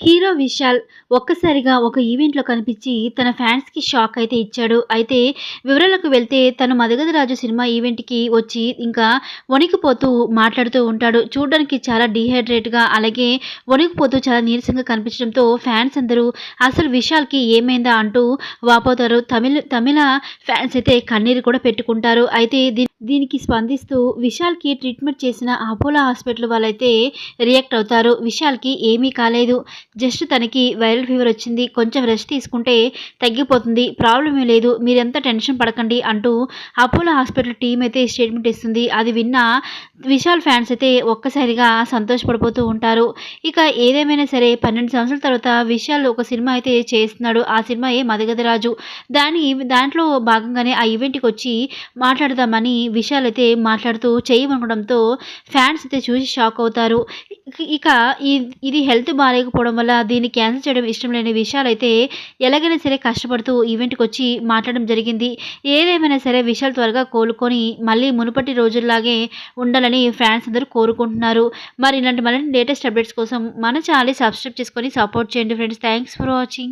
Hero Vishal ఒక్కసారిగా ఒక ఈవెంట్‌లో కనిపించి తన ఫ్యాన్స్‌కి షాక్ అయితే ఇచ్చాడు. అయితే వివరాలకు వెళ్తే తను మదగదరాజు సినిమా ఈవెంట్‌కి వచ్చి ఇంకా వణికిపోతూ మాట్లాడుతూ ఉంటాడు. చూడడానికి చాలా డీహైడ్రేట్‌గా అలాగే వణికిపోతూ చాలా నీరసంగా కనిపించడంతో ఫ్యాన్స్ అందరూ అసలు విశాల్‌కి ఏమైందా అంటూ వాపోతారు. తమిళ్ తమిళ ఫ్యాన్స్ అయితే కన్నీరు కూడా పెట్టుకుంటారు. అయితే దీని దీనికి స్పందిస్తూ విశాల్‌కి ట్రీట్మెంట్ చేసిన అపోలో హాస్పిటల్ వాళ్ళైతే రియాక్ట్ అవుతారు. విశాల్‌కి ఏమీ కాలేదు. జస్ట్ తనకి వైరల్ ఫీవర్ వచ్చింది. కొంచెం రెస్ట్ తీసుకుంటే తగ్గిపోతుంది. ప్రాబ్లం ఏం లేదు. మీరెంత టెన్షన్ పడకండి అంటూ అపోలో హాస్పిటల్ టీం అయితే స్టేట్మెంట్ ఇస్తుంది. అది విన్న విశాల్ ఫ్యాన్స్ అయితే ఒక్కసారిగా సంతోషపడిపోతూ ఉంటారు. ఇక ఏదేమైనా సరే 12 సంవత్సరాల తర్వాత విశాల్ ఒక సినిమా అయితే చేస్తున్నాడు. ఆ సినిమా ఏ 'మగధరాజు'. దాని దాంట్లో భాగంగానే ఆ ఈవెంట్‌కి వచ్చి మాట్లాడదామని విషయాలు అయితే మాట్లాడుతూ చేయమనుకోవడంతో ఫ్యాన్స్ అయితే చూసి షాక్ అవుతారు. ఇక ఇది హెల్త్ బాగాలేకపోవడం వల్ల దీన్ని క్యాన్సిల్ చేయడం ఇష్టం లేని విషయాలు అయితే ఎలాగైనా సరే కష్టపడుతూ ఈవెంట్‌కి వచ్చి మాట్లాడడం జరిగింది. ఏదేమైనా సరే విషయాలు త్వరగా కోలుకొని మళ్ళీ మునుపటి రోజుల్లాగే ఉండాలని ఫ్యాన్స్ అందరూ కోరుకుంటున్నారు. మరి ఇలాంటి మళ్ళీ లేటెస్ట్ అప్డేట్స్ కోసం మన ఛానల్ సబ్స్క్రైబ్ చేసుకొని సపోర్ట్ చేయండి ఫ్రెండ్స్. Thanks for watching.